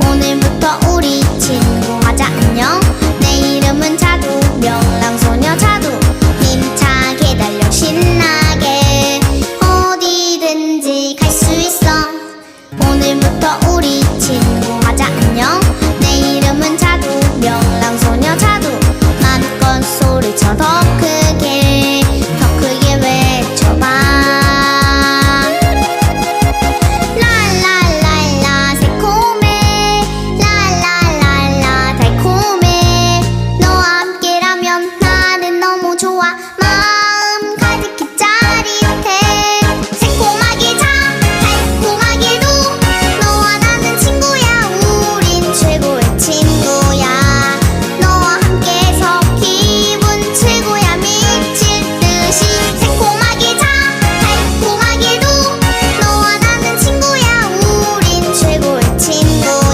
오늘부터 우리 친구하자 안녕. 내 이름은 자두 명랑소녀 자두. 힘차 기달려 신나게 어디든지 갈 수 있어. 오늘부터 우리